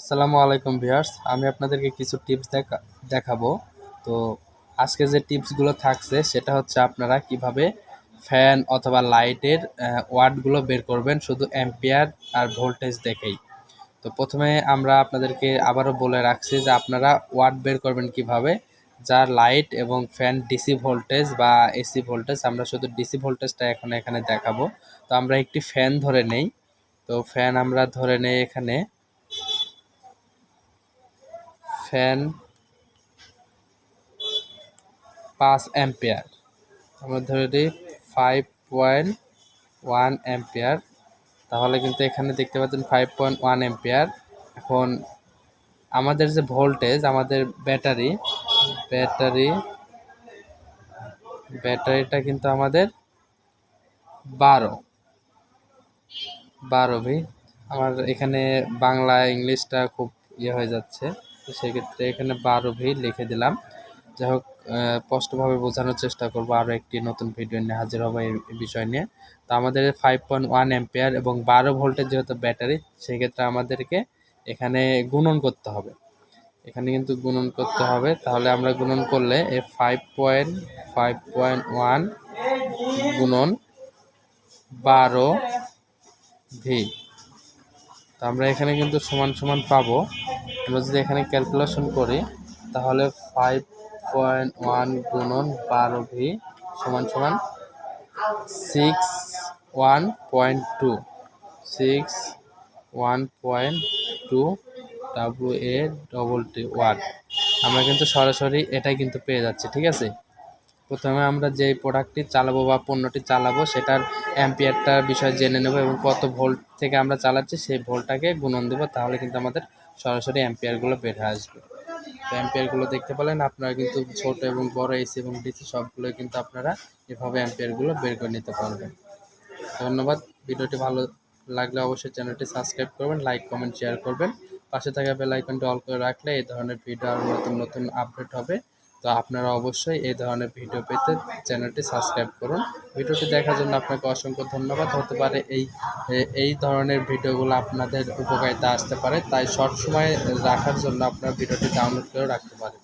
আসসালামু আলাইকুম ভিউয়ার্স, আমি আপনাদেরকে কিছু টিপস দেখা, দেখাবো। তো আজকে যে টিপসগুলো থাকছে, সেটা হচ্ছে আপনারা কীভাবে ফ্যান অথবা লাইটের ওয়ার্ডগুলো বের করবেন শুধু অ্যাম্পিয়ার আর ভোল্টেজ দেখেই। তো প্রথমে আমরা আপনাদেরকে আবারও বলে রাখছি যে আপনারা ওয়ার্ড বের করবেন কীভাবে, যার লাইট এবং ফ্যান ডিসি ভোল্টেজ বা এসি ভোল্টেজ, আমরা শুধু ডিসি ভোল্টেজটা এখন এখানে দেখাবো। তো আমরা একটি ফ্যান ধরে নেই। তো ফ্যান আমরা ধরে নেই এখানে। ফ্যান পাঁচ অ্যাম্পিয়ার। আমরা ধরে দিই ফাইভ পয়েন্ট ওয়ান অ্যাম্পিয়ার। তাহলে কিন্তু এখানে দেখতে পাচ্ছেন ফাইভ পয়েন্ট ওয়ান অ্যাম্পিয়ার। এখন আমাদের যে ভোল্টেজ, আমাদের ব্যাটারি ব্যাটারি, ব্যাটারিটা কিন্তু আমাদের বারো। বারো ভি। আমার এখানে বাংলা, ইংলিশটা খুব ইয়ে হয়ে যাচ্ছে। তো সেক্ষেত্রে এখানে বারো ভি লিখে দিলাম। যাই হোক স্পষ্টভাবে বোঝানোর চেষ্টা করব আরও একটি নতুন ভিডিও নিয়ে হাজির হব এই বিষয় নিয়ে। তো আমাদের ফাইভ পয়েন্ট ওয়ান এম্পিয়ার এবং বারো ভোল্টের যেহেতু ব্যাটারি, সেক্ষেত্রে আমাদেরকে এখানে গুণন করতে হবে। এখানে কিন্তু গুণন করতে হবে। তাহলে আমরা গুণন করলে এই five point five point one গুণন বারো ভি। তো আমরা এখানে কিন্তু সমান সমান পাবো। আমরা যদি এখানে ক্যালকুলেশন করি, তাহলে ফাইভ পয়েন্ট ওয়ান গুণন বারো ভি সমান সমান six one point two six one point two W A double T one আমরা কিন্তু সরাসরি এটাই কিন্তু পেয়ে যাচ্ছি, ঠিক আছে? প্রথমে আমরা যেই প্রোডাক্টটি চালাবো বা পণ্যটি চালাবো, সেটার অ্যাম্পিয়ারটার বিষয় জেনে নেব এবং কত ভোল্ট থেকে আমরা চালাচ্ছি, সেই ভোল্টটাকে গুণন দেবো, তাহলে কিন্তু আমাদের সরাসরি অ্যাম্পিয়ারগুলো বের হয়ে আসবে। তো অ্যাম্পিয়ারগুলো দেখতে পেলেন, আপনারা কিন্তু ছোট এবং বড় এসি এবং ডিসি সবগুলো কিন্তু আপনারা এভাবে অ্যাম্পিয়ারগুলো বের করে নিতে পারবেন। ধন্যবাদ। ভিডিওটি ভালো লাগলে অবশ্যই চ্যানেলটি সাবস্ক্রাইব করবেন, লাইক, কমেন্ট শেয়ার করবেন। পাশে থাকা বেল আইকনটি অল করে রাখলে এই ধরনের ভিডিও আরও নতুন নতুন আপডেট হবে। তো আপনারা অবশ্যই এই ধরনের ভিডিও পেতে চ্যানেলটি সাবস্ক্রাইব করুন। ভিডিওটি দেখার জন্য আপনাকে অসংখ্য ধন্যবাদ। হতে পারে এই এই ধরনের ভিডিওগুলো আপনাদের উপকারিতা আসতে পারে। তাই সব সময় রাখার জন্য আপনারা ভিডিওটি ডাউনলোড করে রাখতে পারেন।